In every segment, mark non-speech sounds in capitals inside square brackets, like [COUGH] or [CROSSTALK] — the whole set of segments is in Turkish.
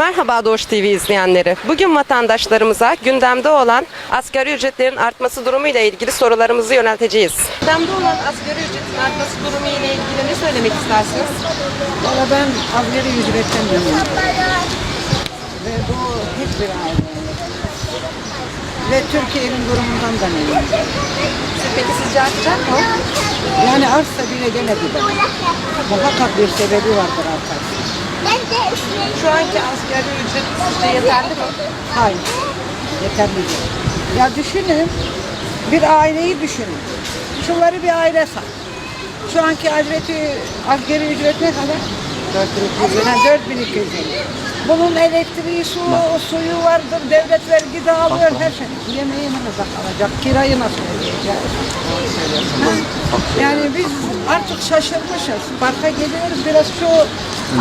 Merhaba Doğuş TV izleyenleri. Bugün vatandaşlarımıza gündemde olan asgari ücretlerin artması durumu ile ilgili sorularımızı yönelteceğiz. Gündemde olan asgari ücretin artması durumu ile ilgili ne söylemek istersiniz? Valla ben asgari ücretten memnunum. Ve bu hiçbir aile. Ve Türkiye'nin durumundan da memnunum. Peki sizce artacak mı? Yani artsa bile gene gider. Muhakkak bir sebebi vardır artar. Şu anki asgari ücret sizce yeterli mi? Hayır. Yeterli değil. Ya düşünün. Bir aileyi düşünün. Şunları bir aile say. Şu anki ücreti, asgari ücret ne kadar? 4200 lira, 4250. Bunun elektriği, su, suyu vardır, devlet vergi dağılıyor, her şey. Yemeği nasıl kalacak, kirayı nasıl ödeyeceğiz? Ha? Yani biz artık şaşırmışız. Parka geliyoruz, biraz şu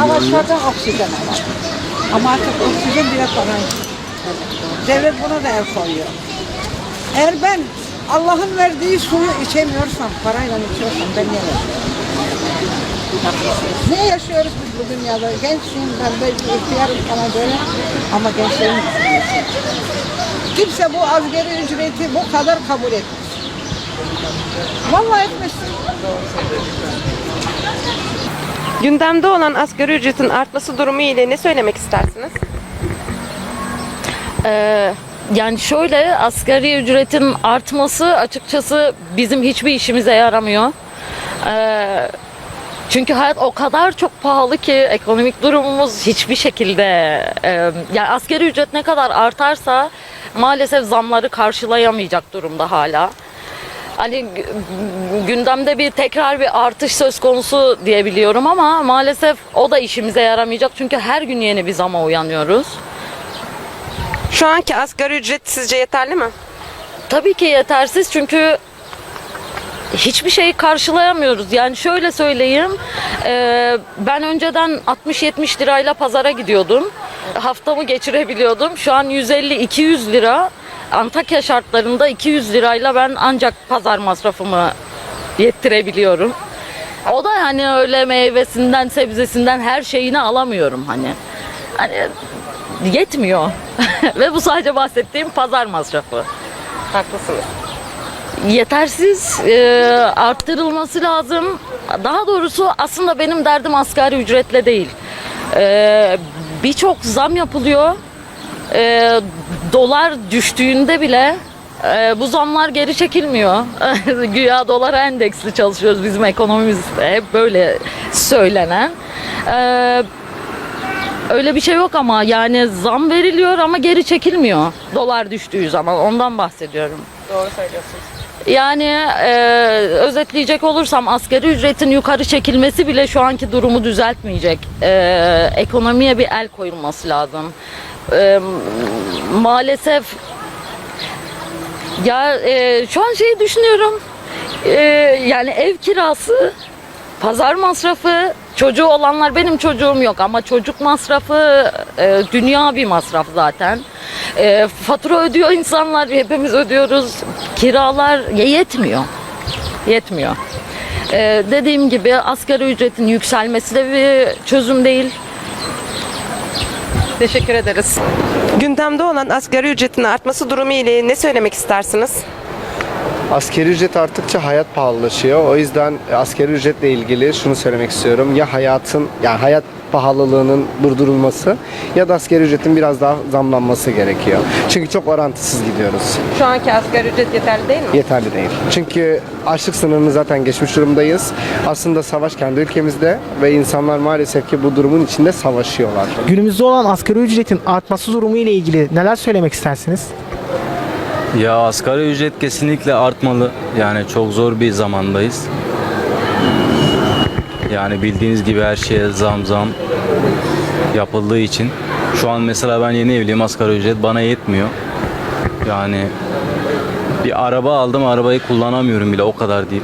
ağaçlardan oksijen alalım. Ama artık oksijen bile kolay. Devlet buna da el koyuyor. Eğer ben Allah'ın verdiği suyu içemiyorsam, parayla içiyorsam ben ne yaşıyorum? Ne yaşıyoruz biz bu dünyada? Gençsin, ben belki ihtiyarım sana böyle ama gençlerin. Kimse bu asgari ücreti bu kadar kabul etmez. Vallahi etmez. Gündemde olan asgari ücretin artması durumu ile ne söylemek istersiniz? Ee, yani şöyle asgari ücretin artması açıkçası bizim hiçbir işimize yaramıyor. Ee, çünkü hayat o kadar çok pahalı ki ekonomik durumumuz hiçbir şekilde e, yani asgari ücret ne kadar artarsa maalesef zamları karşılayamayacak durumda hala. Hani gü- gündemde bir tekrar bir artış söz konusu diyebiliyorum ama maalesef o da işimize yaramayacak çünkü her gün yeni bir zama uyanıyoruz. Şu anki asgari ücret sizce yeterli mi? Tabii ki yetersiz çünkü hiçbir şeyi karşılayamıyoruz. Yani şöyle söyleyeyim, e, ben önceden 60-70 lirayla pazara gidiyordum. Haftamı geçirebiliyordum. Şu an 150-200 lira. Antakya şartlarında 200 lirayla ben ancak pazar masrafımı yettirebiliyorum. O da hani öyle meyvesinden, sebzesinden her şeyini alamıyorum hani. Hani yetmiyor. [LAUGHS] Ve bu sadece bahsettiğim pazar masrafı Haklısınız. Yetersiz e, arttırılması lazım. Daha doğrusu aslında benim derdim asgari ücretle değil. E, Birçok zam yapılıyor. E, dolar düştüğünde bile e, bu zamlar geri çekilmiyor. [LAUGHS] Güya dolara endeksli çalışıyoruz bizim ekonomimizde hep böyle söylenen. E, öyle bir şey yok ama yani zam veriliyor ama geri çekilmiyor. Dolar düştüğü zaman ondan bahsediyorum. Doğru söylüyorsunuz. Yani e, özetleyecek olursam asgari ücretin yukarı çekilmesi bile şu anki durumu düzeltmeyecek. E, ekonomiye bir el koyulması lazım. E, maalesef ya e, şu an şeyi düşünüyorum. E, yani ev kirası, pazar masrafı, çocuğu olanlar benim çocuğum yok ama çocuk masrafı e, dünya bir masraf zaten. E, fatura ödüyor insanlar, hepimiz ödüyoruz. Kiralar yetmiyor. Yetmiyor. E, dediğim gibi asgari ücretin yükselmesi de bir çözüm değil. Teşekkür ederiz. Gündemde olan asgari ücretin artması durumu ile ne söylemek istersiniz? Askeri ücret arttıkça hayat pahalılaşıyor. O yüzden askeri ücretle ilgili şunu söylemek istiyorum. Ya hayatın, yani hayat pahalılığının durdurulması ya da askeri ücretin biraz daha zamlanması gerekiyor. Çünkü çok orantısız gidiyoruz. Şu anki asgari ücret yeterli değil mi? Yeterli değil. Çünkü açlık sınırını zaten geçmiş durumdayız. Aslında savaş kendi ülkemizde ve insanlar maalesef ki bu durumun içinde savaşıyorlar. Günümüzde olan asgari ücretin artması durumu ile ilgili neler söylemek istersiniz? Ya asgari ücret kesinlikle artmalı. Yani çok zor bir zamandayız. Yani bildiğiniz gibi her şeye zam zam yapıldığı için. Şu an mesela ben yeni evliyim asgari ücret bana yetmiyor. Yani bir araba aldım arabayı kullanamıyorum bile o kadar değil.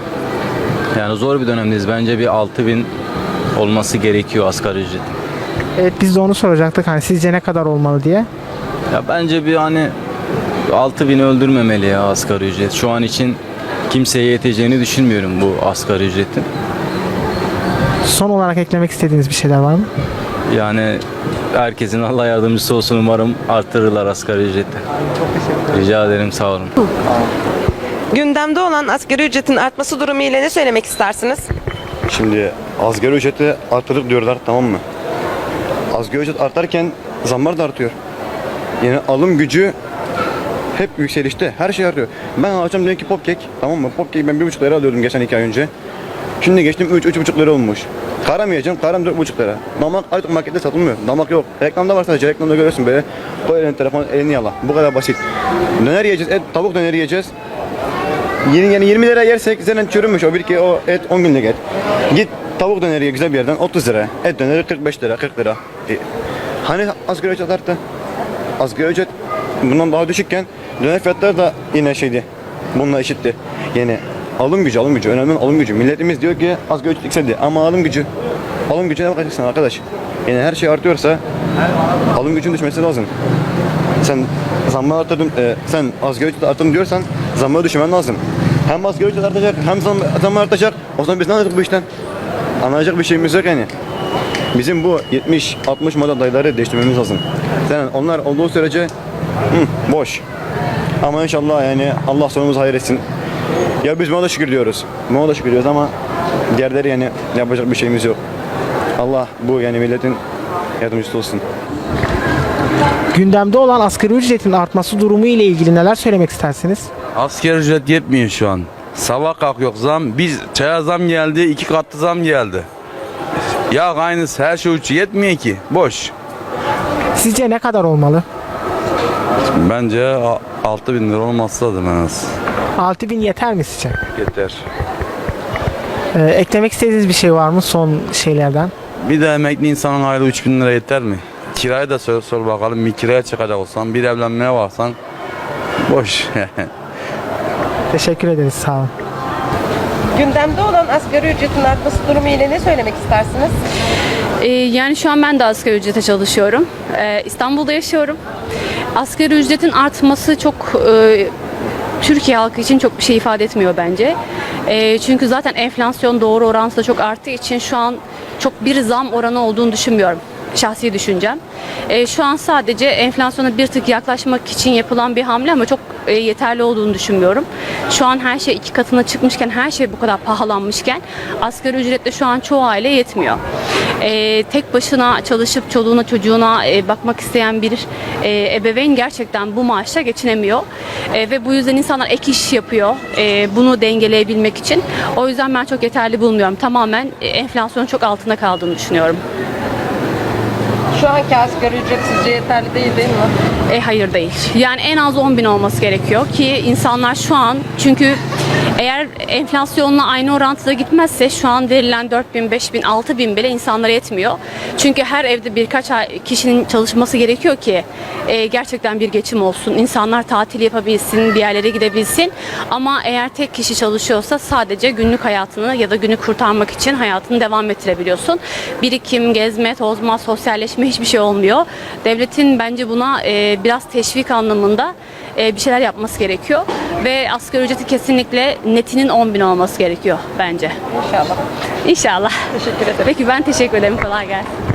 Yani zor bir dönemdeyiz. Bence bir 6000 olması gerekiyor asgari ücret. Evet biz de onu soracaktık hani sizce ne kadar olmalı diye. Ya bence bir hani 6000 öldürmemeli ya asgari ücret. Şu an için kimseye yeteceğini düşünmüyorum bu asgari ücretin. Son olarak eklemek istediğiniz bir şeyler var mı? Yani herkesin Allah yardımcısı olsun umarım artırırlar asgari ücreti. Rica ederim sağ olun. Gündemde olan asgari ücretin artması durumu ile ne söylemek istersiniz? Şimdi asgari ücreti artırdık diyorlar tamam mı? Asgari ücret artarken zamlar da artıyor. Yani alım gücü hep yükselişte. Her şey artıyor. Ben alacağım diyelim ki popkek tamam mı? Popkek ben bir buçuk lira alıyordum geçen iki ay önce. Şimdi geçtim üç, üç buçuk lira olmuş. Karam yiyeceğim, karam dört buçuk lira. Damak artık markette satılmıyor. Damak yok. Reklamda var sadece, reklamda görüyorsun böyle. Koy elini telefon, elini yala. Bu kadar basit. Döner yiyeceğiz, et, tavuk döneri yiyeceğiz. Yeni yani 20 lira yersek zaten çürümüş o bir ki o et 10 günlük et. Git tavuk döneri güzel bir yerden 30 lira. Et döneri 45 lira 40 lira. E, hani asgari ücret arttı? Asgari ücret bundan daha düşükken döner fiyatları da yine şeydi. Bununla eşitti. Yani alım gücü alım gücü önemli alım gücü. Milletimiz diyor ki asgari ücret yükseldi ama alım gücü. Alım gücüne bakacaksın arkadaş. Yani her şey artıyorsa alım gücün düşmesi lazım. Sen zammı arttırdım, e, sen asgari ücret arttırdım diyorsan zammı düşürmen lazım. Hem asgari ücret artacak hem zam, artacak. O zaman biz ne anladık bu işten? Anlayacak bir şeyimiz yok yani. Bizim bu 70-60 model dayıları değiştirmemiz lazım. Sen onlar olduğu sürece hı, boş. Ama inşallah yani Allah sonumuzu hayır etsin. Ya biz buna da şükür diyoruz. Buna da şükür diyoruz ama diğerleri yani yapacak bir şeyimiz yok. Allah bu yani milletin yardımcısı olsun. Gündemde olan asgari ücretin artması durumu ile ilgili neler söylemek istersiniz? Asgari ücret yetmiyor şu an. Sabah kalk yok zam. Biz çaya zam geldi, iki katlı zam geldi. Ya aynısı her şey uçu yetmiyor ki. Boş. Sizce ne kadar olmalı? Bence 6 bin lira olması lazım en az. 6000 yeter mi sizce? Yeter. Ee, eklemek istediğiniz bir şey var mı son şeylerden? Bir de emekli insanın aylığı 3 bin lira yeter mi? Kirayı da sor, sor bakalım. Bir kiraya çıkacak olsan, bir evlenmeye varsan boş. [LAUGHS] Teşekkür ederiz sağ olun. Gündemde olan asgari ücretin artması durumu ile ne söylemek istersiniz? Ee, yani şu an ben de asgari ücrete çalışıyorum. Ee, İstanbul'da yaşıyorum. Asgari ücretin artması çok e, Türkiye halkı için çok bir şey ifade etmiyor bence. E, çünkü zaten enflasyon doğru orantıda çok arttığı için şu an çok bir zam oranı olduğunu düşünmüyorum. Şahsi düşüncem. E, şu an sadece enflasyona bir tık yaklaşmak için yapılan bir hamle ama çok e, yeterli olduğunu düşünmüyorum. Şu an her şey iki katına çıkmışken, her şey bu kadar pahalanmışken asgari ücretle şu an çoğu aile yetmiyor. E, tek başına çalışıp çoluğuna çocuğuna e, bakmak isteyen bir e, ebeveyn gerçekten bu maaşla geçinemiyor. E, ve bu yüzden insanlar ek iş yapıyor e, bunu dengeleyebilmek için. O yüzden ben çok yeterli bulmuyorum. Tamamen e, enflasyonun çok altında kaldığını düşünüyorum. Şu anki asgari ücret sizce yeterli değil değil mi? E hayır değil. Yani en az 10 bin olması gerekiyor ki insanlar şu an çünkü eğer enflasyonla aynı orantıda gitmezse şu an verilen 4 bin, 5 bin, 6 bin bile insanlara yetmiyor. Çünkü her evde birkaç kişinin çalışması gerekiyor ki e, gerçekten bir geçim olsun. İnsanlar tatil yapabilsin, bir yerlere gidebilsin. Ama eğer tek kişi çalışıyorsa sadece günlük hayatını ya da günü kurtarmak için hayatını devam ettirebiliyorsun. Birikim, gezme, tozma, sosyalleşme hiçbir şey olmuyor. Devletin bence buna e, biraz teşvik anlamında e, bir şeyler yapması gerekiyor. Ve asgari ücreti kesinlikle netinin 10 bin olması gerekiyor bence. İnşallah. İnşallah. Teşekkür ederim. Peki ben teşekkür ederim. Kolay gelsin.